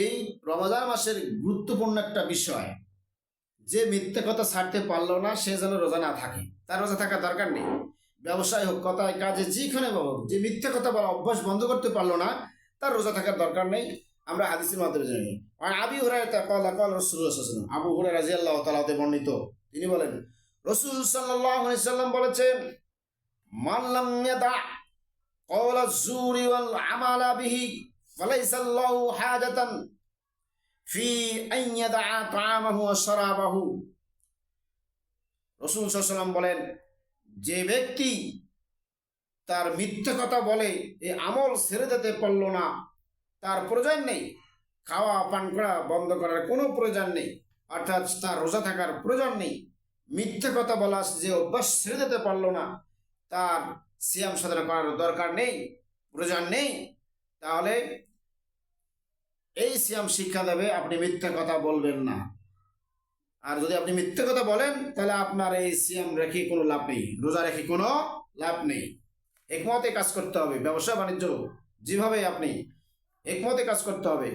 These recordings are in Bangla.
এই রমজান মাসের গুরুত্বপূর্ণ একটা বিষয়, যে মিথ্যে কথা ছাড়তে পারল না, সে যেন রোজা না থাকে। তার রোজা থাকার দরকার নেই। ব্যবসায় হোক, কথায়, কাজে, যেখানে হোক, যে মিথ্যে কথা বলা অভ্যাস বন্ধ করতে পারল না, তার রোজা থাকার দরকার নেই। আমরা হাদিসের মাধ্যমে জানি। আর আবি হুরায় রসুল আবু হুরা রাজি আল্লাহ তালাতে বর্ণিত। তিনি বলেন রসুল সাল্লাম বলেছেন মাল্লাম কলা জুরি আমালা বিহি فليس الله حاجة في أن يدع طعامه وشرابه রসুল সাল্লাম বলেন যে ব্যক্তি তার মিথ্যা কথা বলে এই আমল ছেড়ে দিতে পারল না তার প্রয়োজন নেই খাওয়া পান করা বন্ধ করার কোনো প্রয়োজন নেই অর্থাৎ তার রোজা থাকার প্রয়োজন নেই মিথ্যা কথা বলা যে অভ্যাস ছেড়ে দিতে পারলো না তার সিয়াম সাধনা করার দরকার নেই প্রয়োজন নেই তাহলে এই সিয়াম শিক্ষা দেবে, আপনি মিথ্যা কথা বলবেন না। আর যদি আপনি মিথ্যে কথা বলেন, তাহলে আপনার এই সিয়াম রেখে কোনো লাভ নেই, রোজা রেখে কোনো লাভ নেই। একমতে কাজ করতে হবে, ব্যবসা বাণিজ্য যেভাবে আপনি একমতে কাজ করতে হবে,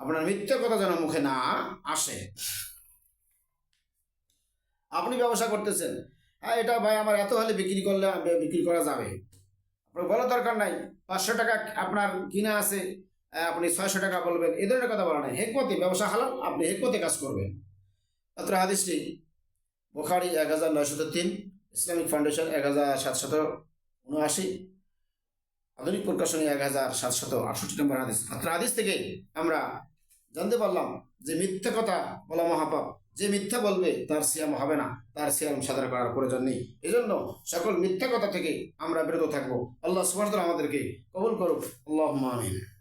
আপনার মিথ্যা কথা যেন মুখে না আসে। আপনি ব্যবসা করতেছেন। হ্যাঁ এটা ভাই আমার এত হলে বিক্রি করলে, বিক্রি করা যাবে। আপনার বলার দরকার নাই। পাঁচশো টাকা আপনার কিনা আছে আপনি ছয়শো টাকা বলবেন এ ধরনের কথা বলা নাই। হেকমতে, ব্যবসা হালাল, আপনি হেকমতে কাজ করবেন। মাত্র হাদিসটি, বোখারি এক হাজার নয়শত তিন, ইসলামিক ফাউন্ডেশন এক হাজার সাতশত উনআশি, আধুনিক প্রকাশনী এক হাজার সাতশত আটষট্টি নম্বর হাদিস। মাত্র হাদিস থেকে আমরা জানতে পারলাম যে মিথ্যা কথা বলা মহাপাপ। যে মিথ্যা বলবে, তার সিয়াম হবে না। তার সিয়াম সাদা করার প্রয়োজন নেই। এই জন্য সকল মিথ্যা কথা থেকে আমরা বিরত থাকব। আল্লাহ সুবাহ আমাদেরকে কবুল করুক। আল্লাহ আমিন।